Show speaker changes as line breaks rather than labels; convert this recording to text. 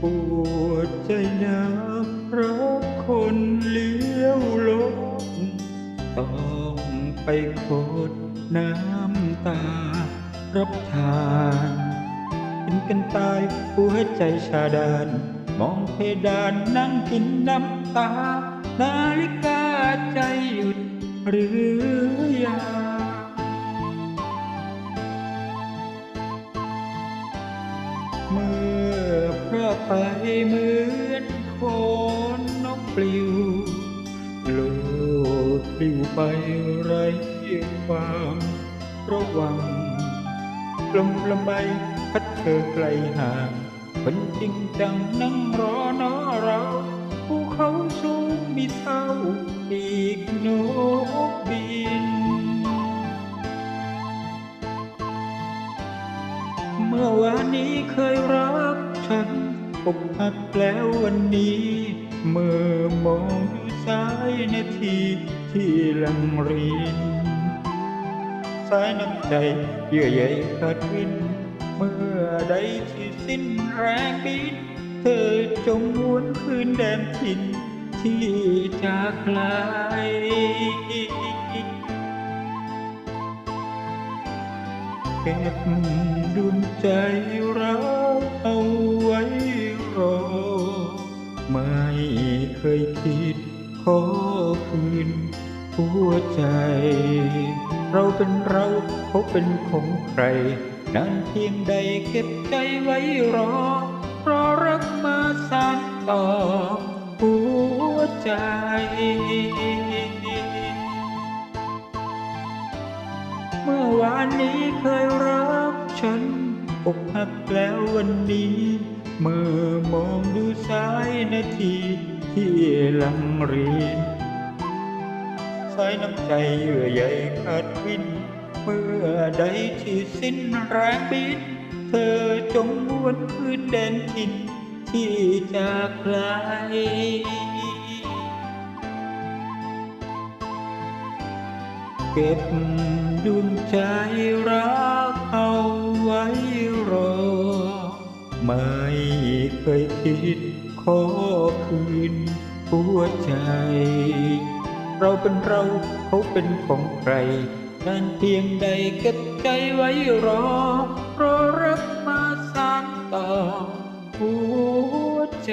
ปวดใจนักรักคนเลี้ยวลบต้องไปโคดน้ำตา รับทานเป็นกันตายหัวใจชาดานมองเพดานนั่งกินน้ำตา นาฬิกาใจหยุดหรือยังเมื่อ พระไปเหมือนโคนนกปลิวโลดปลิวไปไรความระวังลมลมใบพัดเธอไกลห่างคนจริงจังนั่งรอนอเราภูเขาสูงมีเท่าปีกนกบิน เมื่อวานนี้เคยรัก ฉันอกหักแล้ววันนี้เมื่อมองดูสายนาทีที่ลังรินสายน้ำใจเยื่อใยขาดวิน เมื่อใดที่สิ้นแรงบินเธอจงวนคืนแดนถิ่นที่จากไกลเก็บดวงใจเราเอา ยคิดขอคืนหัวใจ เราเป็นเราเขาเป็นของใครนานเพียงใดเก็บใจไว้รอ รอรักมาสานต่อหัวใจเมื่อวานนี้เคยรักฉันอกหักแล้ววันนี้ เมื่อมองดูสายนาที ที่ลังเรียนสายน้ำใจเยื่อใยขาดวิน เมื่อใดที่สิ้นแรงบิน เธอจงวนคืนแดนถิ่นที่จากไกลเก็บดวงใจรักเอาไว้รอ ไม่เคยคิด อคืนหัวใจ เราเป็นเราเขาเป็นของใครนานเพียงใดเก็บใจไว้รอรอรักมาสานต่อหัวใจ